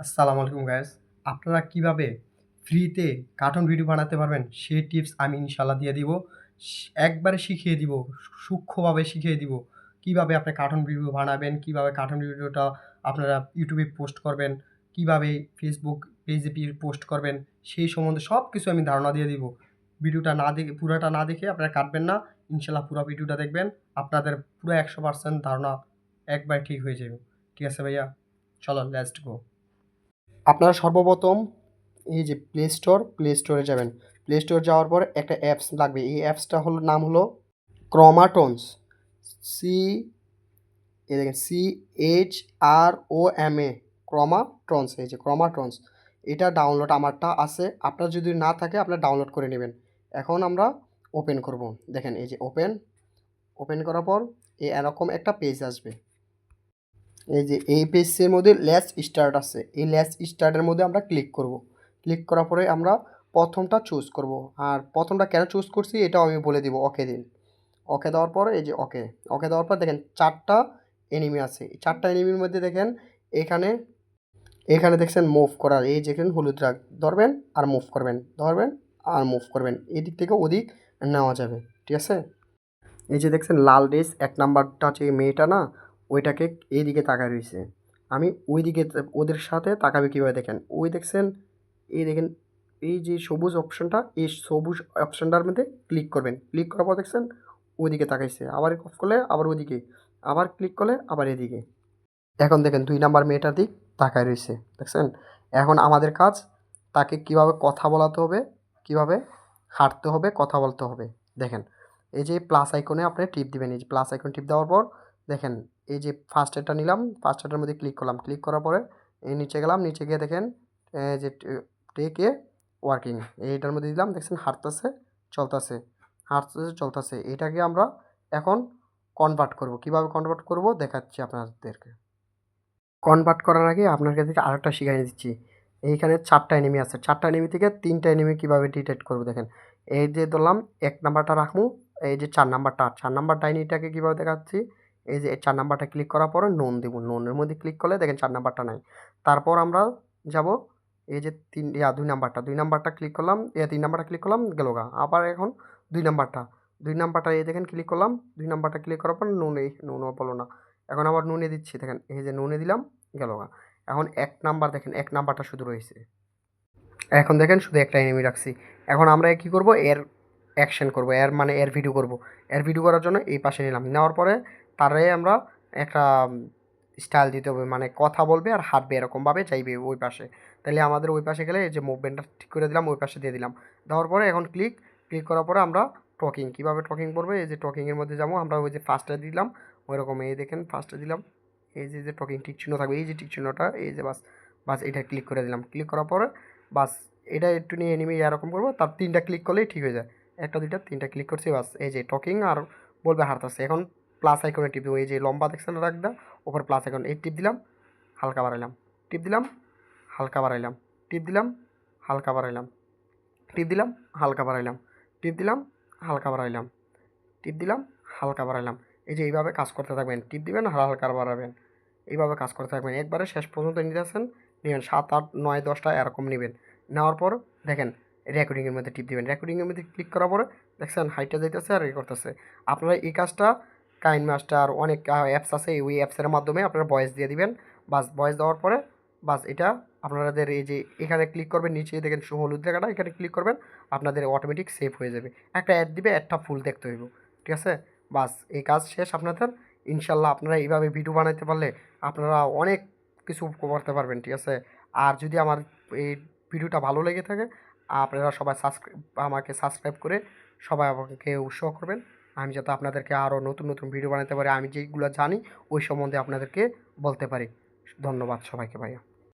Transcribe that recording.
আসসালামু আলাইকুম গাইস আপনারা কীভাবে ফ্রিতে কার্টুন ভিডিও বানাতে পারবেন, সেই টিপস আমি ইনশাল্লাহ দিয়ে দিব। একবারে শিখিয়ে দিব, সূক্ষ্মভাবে শিখিয়ে দিব কীভাবে আপনি কার্টুন ভিডিও বানাবেন, কীভাবে কার্টুন ভিডিওটা আপনারা ইউটিউবে পোস্ট করবেন, কীভাবে ফেসবুক পেজে পোস্ট করবেন, সেই সম্বন্ধে সব কিছু আমি ধারণা দিয়ে দিব। ভিডিওটা না দেখে, পুরোটা না দেখে আপনারা কাটবেন না ইনশাল্লাহ পুরো ভিডিওটা দেখবেন, আপনাদের পুরো একশো পার্সেন্ট ধারণা একবার ঠিক হয়ে যাবে। ঠিক আছে ভাইয়া? চলো লেটস গো আপনারা সর্বপ্রথম এই যে প্লে স্টোর প্লে স্টোরে যাবেন। প্লে স্টোর যাওয়ার পর একটা অ্যাপস লাগবে। এই অ্যাপসটা হলো, নাম হলো ক্রোমাটোনস সি এই দেখেন C H R O M A chromatrons এই যে ক্রোমাট্রন্স এটা ডাউনলোড আমারটা আছে। আপনার যদি না থাকে, আপনার ডাউনলোড করে নেবেন। এখন আমরা ওপেন করব। দেখেন, এই যে ওপেন ওপেন করার পর এরকম একটা পেজ আসবে। এই যে এই পেজের মধ্যে ল্যাস স্টার্ট আছে। এই ল্যাস স্টার্টের মধ্যে আমরা ক্লিক করব। ক্লিক করার পরে আমরা প্রথমটা চুজ করব। আর প্রথমটা কেন চুজ করছি এটাও আমি বলে দিব ওকে দিন। ওকে দেওয়ার পরে এই যে ওকে ওকে দেওয়ার পর দেখেন চারটা এনিমি আছে। এই চারটা এনিমির মধ্যে দেখেন এখানে এখানে দেখছেন মুভ করার এই যেখানে হলুদ রাগ। ধরবেন আর মুভ করবেন। ধরবেন আর মুভ করবেন। এদিক থেকে ওদিক নেওয়া যাবে। ঠিক আছে? এই যে দেখছেন লাল ড্রেস এক নাম্বারটা যে মেয়েটা না ওইটাকে এই দিকে তাকায় রয়েছে। আমি ওই দিকে ওদের সাথে তাকাবে কীভাবে দেখেন? ওই দেখছেন, এই দেখেন, এই যে সবুজ অপশনটা, এই সবুজ অপশনটার মধ্যে ক্লিক করবেন। ক্লিক করার পর দেখছেন, ওইদিকে তাকাইছে। আবার অফ করলে আবার ওইদিকে, আবার ক্লিক করলে আবার এদিকে। এখন দেখেন, দুই নাম্বার মেয়েটার দিক তাকায় রয়েছে। দেখছেন? এখন আমাদের কাজ তাকে কীভাবে কথা বলাতে হবে, কীভাবে হাঁটতে হবে, কথা বলতে হবে। দেখেন, এই যে প্লাস আইকনে আপনি টিপ দিবেন। এই যে প্লাস আইকন টিপ দেওয়ার পর দেখেন এই যে ফার্স্ট এডটা নিলাম ফার্স্ট এডের মধ্যে ক্লিক করলাম। ক্লিক করার পরে এই নিচে গেলাম, নিচে গিয়ে দেখেন যে টেক এ ওয়ার্কিং এইটার মধ্যে দিলাম, দেখছেন হাঁটতেছে, চলতেছে হাঁটতেছে, চলতেছে। এটাকে আমরা এখন কনভার্ট করব। কীভাবে কনভার্ট করব? দেখাচ্ছি আপনাদেরকে। কনভার্ট করার আগে আপনাকে থেকে আরেকটা শিখাই দিচ্ছি। এইখানে চারটা এনিমি আছে। চারটা এনিমি থেকে তিনটা এনিমি কীভাবে ডিটেক্ট করব? দেখেন, এই যে ধরলাম, এক নাম্বারটা রাখব, এই যে চার নাম্বারটা চার নাম্বার ডাইনিটাকে কীভাবে দেখাচ্ছি? এই যে চার নাম্বারটা ক্লিক করার পরে নুন দিব। নুনের মধ্যে ক্লিক করলে দেখেন চার নাম্বারটা নাই। তারপর আমরা যাব এই যে তিন, ইয়া দুই নাম্বারটা। দুই নাম্বারটা ক্লিক করলাম, ইয়া তিন নাম্বারটা ক্লিক করলাম, গেল গা। আবার এখন দুই নাম্বারটা। দুই নাম্বারটা এই দেখেন ক্লিক করলাম, দুই নাম্বারটা ক্লিক করার পর নুনে নুনও বলো না। এখন আবার নুনে দিচ্ছি, দেখেন এই যে নুনে দিলাম, গেল গা। এখন এক নাম্বার দেখেন, এক নাম্বারটা শুধু রয়েছে। এখন দেখেন শুধু একটা এনিমি রাখছি। এখন আমরা কী করব? এর অ্যাকশন করব। এর মানে এর ভিডিও করব। এর ভিডিও করার জন্য এই পাশে নিলাম। নেওয়ার পরে তারে আমরা একটা স্টাইল দিতে হবে। মানে কথা বলবে আর হাঁটবে এরকমভাবে চাইবে ওই পাশে। তাহলে আমাদের ওই পাশে গেলে এই যে মুভমেন্টটা ঠিক করে দিলাম, ওই পাশে দিয়ে দিলাম। দেওয়ার পরে এখন ক্লিক ক্লিক করার পরে আমরা টকিং কীভাবে টকিং করবে? এই যে টকিংয়ের মধ্যে যাব, আমরা ওই যে ফার্স্টে দিলাম ওই রকম এই দেখেন ফার্স্টে দিলাম। এই যে যে টকিং টিক চিহ্ন থাকবে, এই যে টিক চিহ্নটা, এই যে বাস বাস এটা ক্লিক করে দিলাম। ক্লিক করার পরে বাস এটা একটু নিয়ে এনিমি এরকম করব, তার তিনটা ক্লিক করলেই ঠিক হয়ে যায়। একটা, দুইটা, তিনটা ক্লিক করছি, বাস। এই যে টকিং আর বলবে হারতাছে এখন প্লাস আইকনে টিপ দেবো। এই যে লম্বা দেখছেন রাখদা ওপর প্লাস আইকন এই টিপ দিলাম, হালকা বাড়াইলাম। টিপ দিলাম, হালকা বাড়াইলাম। টিপ দিলাম, হালকা বাড়াইলাম। টিপ দিলাম, হালকা বাড়াইলাম। টিপ দিলাম, হালকা বাড়াইলাম। টিপ দিলাম, হালকা বাড়াইলাম। এই যে এইভাবে কাজ করতে থাকবেন। টিপ দিবেন, হালকা বাড়াবেন। এইভাবে কাজ করতে থাকবেন। একবারে শেষ পর্যন্ত নিতে আসেন, নেবেন। সাত, আট, নয়, দশটা এরকম নেবেন। নেওয়ার পর দেখেন রেকর্ডিংয়ের মধ্যে টিপ দিবেন। রেকর্ডিংয়ের মধ্যে ক্লিক করার পরে দেখছেন হাইটটা যাইতেছে আর এ করতেছে। আপনারা এই কাজটা কাইন মাস্টার, অনেক অ্যাপস আছে, ওই অ্যাপসের মাধ্যমে আপনারা ভয়েস দিয়ে দিবেন। বাস ভয়েস দেওয়ার পরে বাস এটা আপনাদের এই যে এখানে ক্লিক করবেন, নিচে দেখেন হলুদ জায়গাটা এখানে ক্লিক করবেন, আপনাদের অটোমেটিক সেভ হয়ে যাবে। একটা অ্যাড দিবে একটা ফুল দেখতে হইব, ঠিক আছে? বাস, এই কাজ শেষ আপনাদের। ইনশাল্লাহ আপনারা এইভাবে ভিডিও বানাইতে পারলে আপনারা অনেক কিছু করতে পারবেন, ঠিক আছে? আর যদি আমার এই ভিডিওটা ভালো লেগে থাকে, আপনারা সবাই সাবস্ক্রাইব আমাকে সাবস্ক্রাইব করে সবাই আমাকে উৎসাহ করবেন। আমি যাতে আপনাদেরকে আরও নতুন নতুন ভিডিও বানাতে পারি, আমি যেগুলো জানি, ওই সম্বন্ধে আপনাদেরকে বলতে পারি। ধন্যবাদ সবাইকে ভাইয়া।